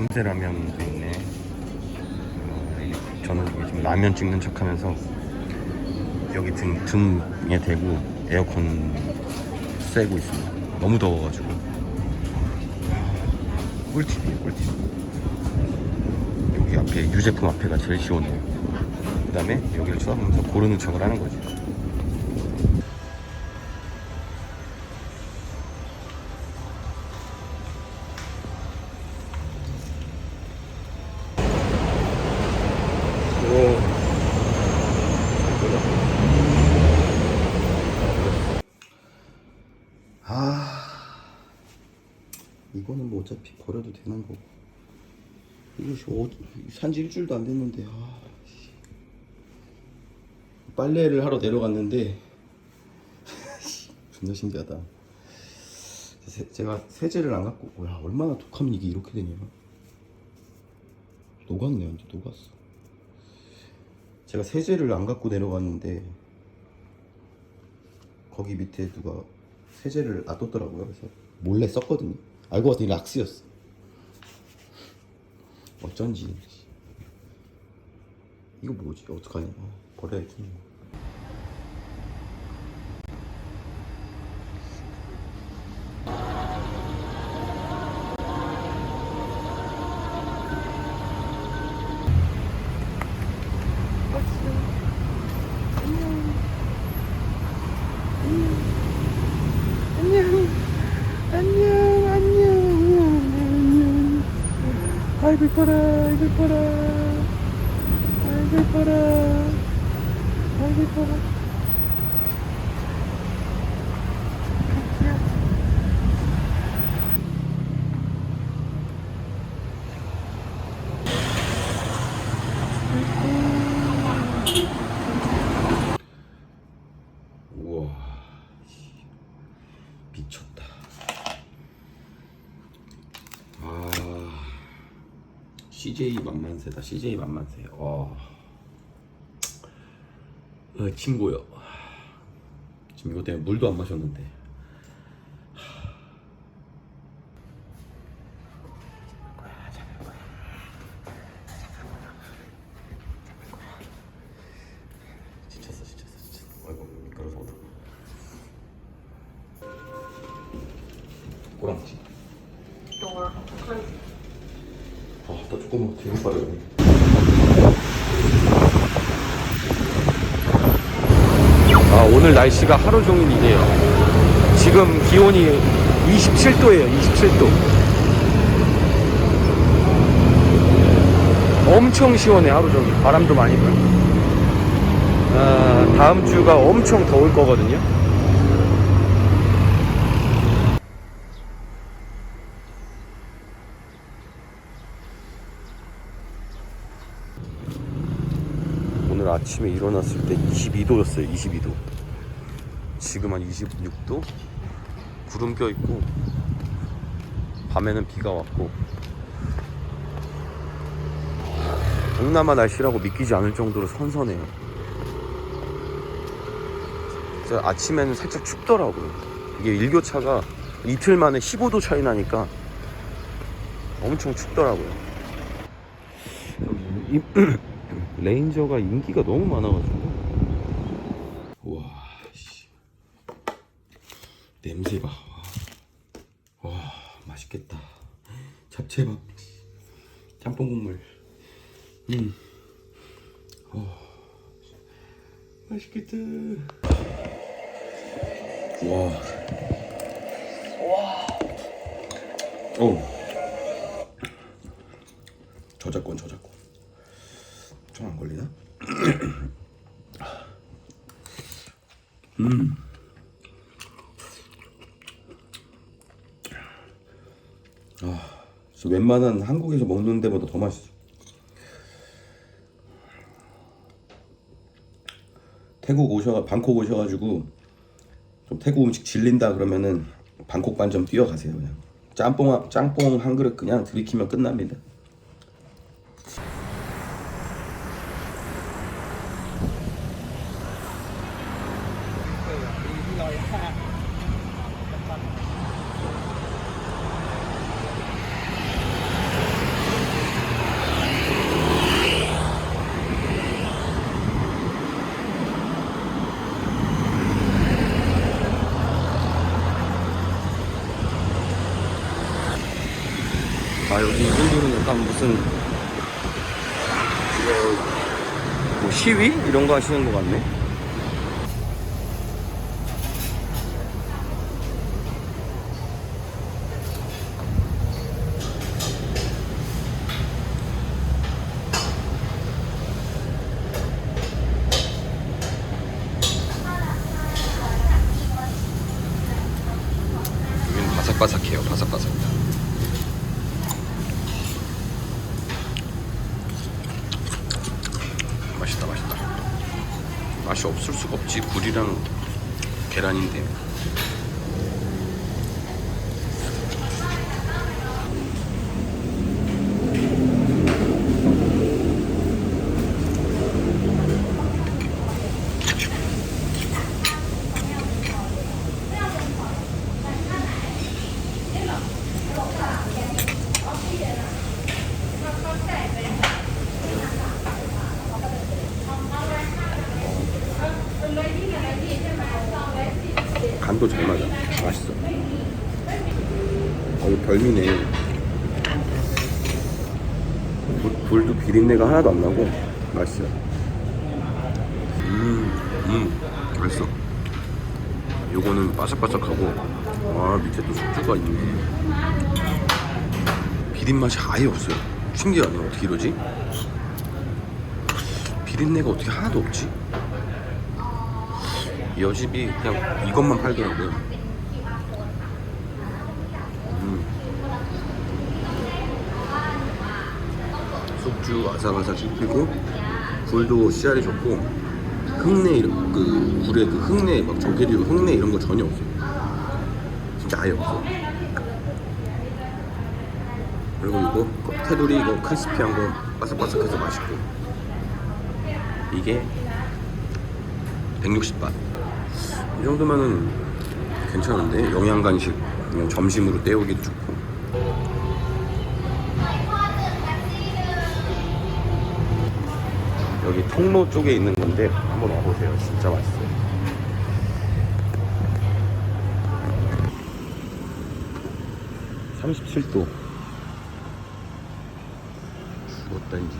정제라면도 있네. 어, 이- 저는 이게 지금 라면 찍는 척하면서 여기 등 등에 대고 에어컨 쐬고 있습니다. 너무 더워가지고 꿀팁이에요, 꿀팁. 여기 앞에 유제품 앞에가 제일 시원해요. 그다음에 여기를 쳐다보면서 고르는 척을 하는 거지. 이거는 뭐 어차피 버려도 되는 거고 이거 어, 산지 일주일도 안 됐는데 아 씨. 빨래를 하러 내려갔는데 존나 신기하다 세- 제가 세제를 안 갖고 야 얼마나 독하면 이게 이렇게 되냐 녹았네 완전 녹았어 제가 세제를 안 갖고 내려갔는데 거기 밑에 누가 세제를 놔뒀더라고요. 그래서 몰래 썼거든요. 알고 봤더니 락스였어. 어쩐지. 이거 뭐지? 어떡하냐. 아, 버려야지. 안녕, 안녕, 안녕, 안녕. 아이고 이뻐라, 아이고 이뻐라, 아이고 이뻐라, 아이고 이뻐라. 우와. 미쳤다. 아. CJ 만만세다. CJ 만만세. 와. 어, 침 고여. 지금 이거 때문에 물도 안 마셨는데. 꼬랑지. 조금 뒤로 빠르네. 아, 오늘 날씨가 하루 종일 이래요. 지금 기온이 27도예요, 27도. 엄청 시원해, 하루 종일. 바람도 많이 불고. 아, 다음 주가 엄청 더울 거거든요. 오늘 아침에 일어났을 때 22도였어요. 22도. 지금 한 26도? 구름 껴 있고 밤에는 비가 왔고 동남아 날씨라고 믿기지 않을 정도로 선선해요. 아침에는 살짝 춥더라고요. 이게 일교차가 이틀 만에 15도 차이 나니까 엄청 춥더라고요. 이- 레인저가 인기가 너무 많아가지고 와 씨. 냄새 봐. 와, 와 맛있겠다. 잡채밥, 짬뽕 국물. 음, 어, 맛있겠다. 와, 와, 오, 저작권, 저작권. 좀안 걸리나? 그래서 웬만한 한국에서 먹는 데보다 더 맛있어. 태국 오셔 방콕 오셔가지고 좀 태국 음식 질린다 그러면은 방콕 반점 뛰어가세요 그냥 짬뽕 한- 짬뽕 한 그릇 그냥 들이키면 끝납니다. 아 여기 이분들은 약간 무슨 뭐 시위 이런 거 하시는 것 같네. 여기는 바삭바삭해요, 바삭바삭. 맛있다, 맛있다. 맛이 없을 수가 없지. 굴이랑 계란인데. 간도 잘 맞아. 맛있어. 어, 이거 별미네. 굴, 굴도 비린내가 하나도 안 나고 맛있어요. 음, 음, 맛있어. 요거는 바삭바삭하고, 와, 밑에 또 숙주가 있네. 비린 맛이 아예 없어요. 신기하네. 어떻게 이러지? 비린내가 어떻게 하나도 없지? 이 여집이 그냥 이것만 팔더라고요. 음. 숙주 아삭아삭 씹히고 굴도 씨알이 좋고 흙내 이런 그 굴에 그 흙내 막 조개류 흙내 이런 거 전혀 없어요. 진짜 아예 없어. 그리고 이거 그 테두리 이거 크리스피한 거 바삭바삭해서 맛있고 이게 160바. 이 정도면은 괜찮은데 영양 간식 그냥 점심으로 때우기도 좋고. 여기 통로 쪽에 있는 건데 한번 와보세요. 진짜 맛있어요. (37도) 죽었다 이제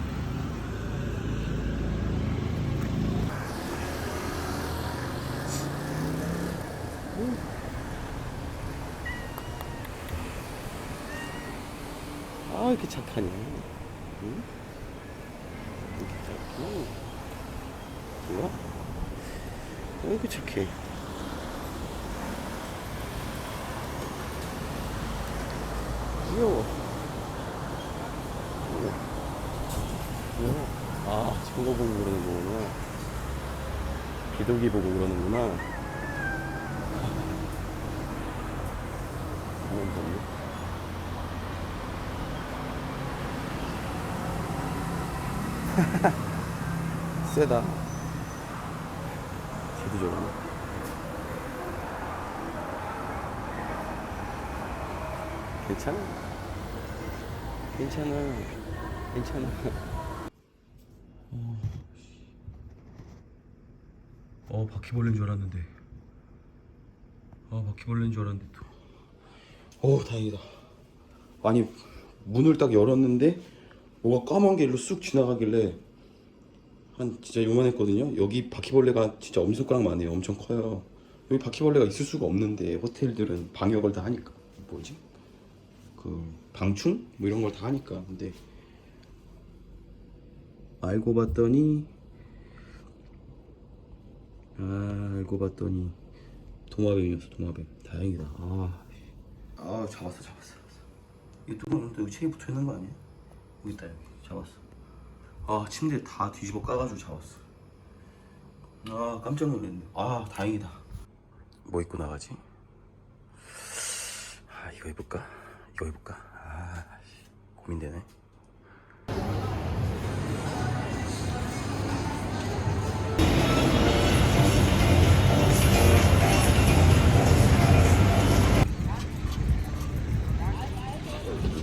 아 이렇게 착하냐? 응? 이렇게 착해? 좋아? 왜 이렇게 착해? 귀여워. 귀여워. 아 저거 보고 그러는 거구나. 비둘기 보고 그러는구나. 한번 보네 세다. 쟤도 저러네. 괜찮아. 괜찮아. 괜찮아. 어, 어 바퀴벌레인 줄 알았는데. 아, 바퀴벌레인 줄 알았는데 또. 어, 다행이다. 아니, 문을 딱 열었는데 뭐가 까만 게 일로 쑥 지나가길래 한 진짜 요만했거든요. 여기 바퀴벌레가 진짜 엄지손가락만 해요. 엄청 커요. 여기 바퀴벌레가 있을 수가 없는데 호텔들은 방역을 다 하니까 뭐지? 그 방충 뭐 이런 걸 다 하니까 근데 알고 봤더니 아, 알고 봤더니 도마뱀이었어 도마뱀 다행이다 아, 아 잡았어 잡았어 이 뚜껑은 또 여기 책이 붙어 있는 거 아니야? 여기 있다 여기. 잡았어. 아 침대 다 뒤집어 까가지고 잡았어. 아 깜짝 놀랐네. 아 다행이다. 뭐 입고 나가지? 아 이거 입을까? 이거 입을까? 아 씨, 고민되네.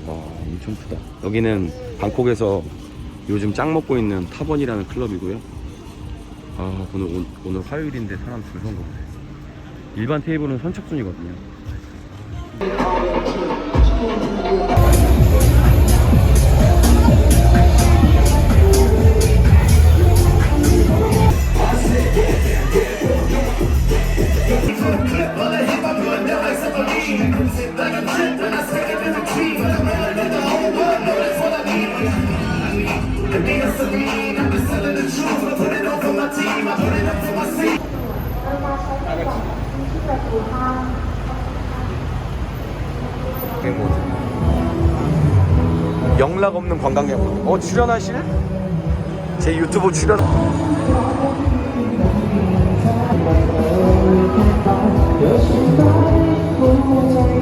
와 엄청 크다. 여기는 방콕에서 요즘 짱 먹고 있는 타본이라는 클럽이고요. 아 오늘 오늘 화요일인데 사람 줄 서는 거 보세요. 일반 테이블은 선착순이거든요. 영락 없는 관광객. 어 출연하실? 제 유튜브 출연. 샤는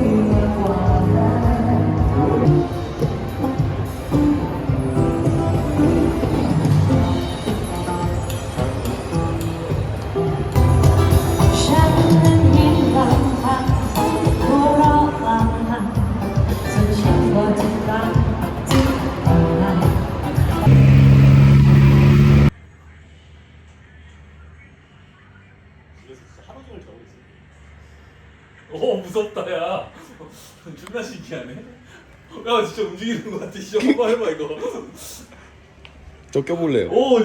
야 진짜 움직이는 것 같아. 진짜 한번 해봐 이거. 저 껴볼래요. 오,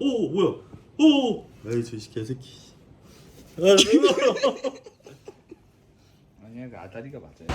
오 뭐야. 오. 에이 저 개새끼. 아니야 그 아다리가 맞아요.